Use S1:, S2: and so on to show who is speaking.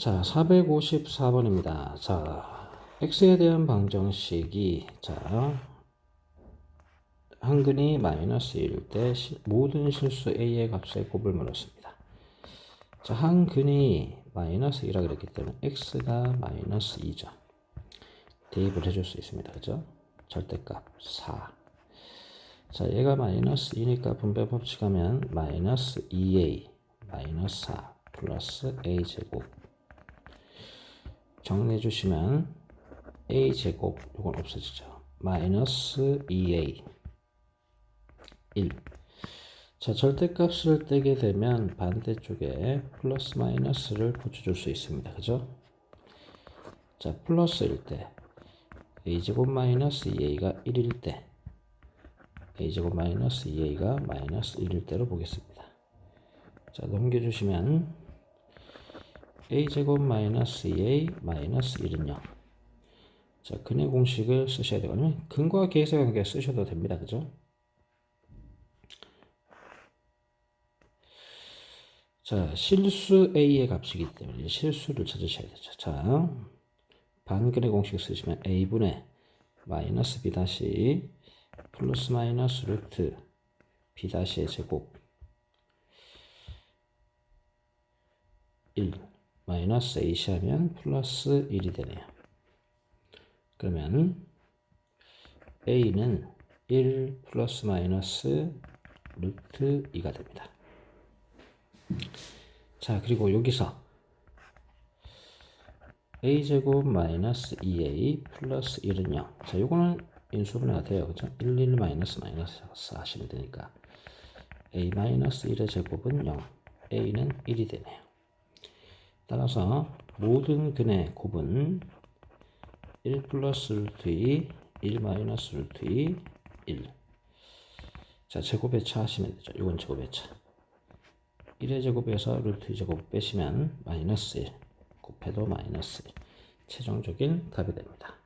S1: 자, 454번입니다. 자, x에 대한 방정식이 자, 한근이 마이너스 1일 때 시- 모든 실수 a의 값의 곱을 물었습니다. 자, 한근이 마이너스 2라 그랬기 때문에 x가 마이너스 2죠. 대입을 해줄 수 있습니다. 그죠? 절대값 4. 자, 얘가 마이너스 2니까 분배 법칙 하면 마이너스 2a 마이너스 4 플러스 a 제곱 정리해 주시면 a 제곱 이건 없어지죠. 마이너스 2a 1. 자, 절대값을 떼게 되면 반대쪽에 플러스 마이너스를 붙여줄 수 있습니다. 그죠? 자, 플러스일 때 a 제곱 마이너스 2a가 1일 때 a 제곱 마이너스 2a가 마이너스 1일 때로 보겠습니다. 자, 넘겨주시면 a 제곱 마이너스 2a 마이너스 1은 0. 자, 근의 공식을 쓰셔야 아니면 근과 계획의 관계 쓰셔도 됩니다. 그죠? 자, 실수 a의 값이기 때문에 실수를 찾으셔야 되죠. 자, 반근의 공식 쓰시면 a분의 마이너스 b 다시 플러스 마이너스 루트 b 다시의 제곱 1 마이너스 ac 하면 플러스 1이 되네요. 그러면 a는 1 플러스 마이너스 루트 2가 됩니다. 자 그리고 여기서 a제곱 마이너스 2a 플러스 1은 0. 자 요거는 인수분해가 돼요. 그죠? 1, 1 마이너스 마이너스 4 하시면 되니까 a 마이너스 1의 제곱은 0. a는 1이 되네요. 따라서 모든 근의 곱은 1 플러스 루트 2, 1 마이너스 루트 2, 1. 자, 제곱의 차 하시면 되죠. 이건 제곱의 차. 1의 제곱에서 루트 2 제곱 빼시면 마이너스 1. 곱해도 마이너스 1. 최종적인 답이 됩니다.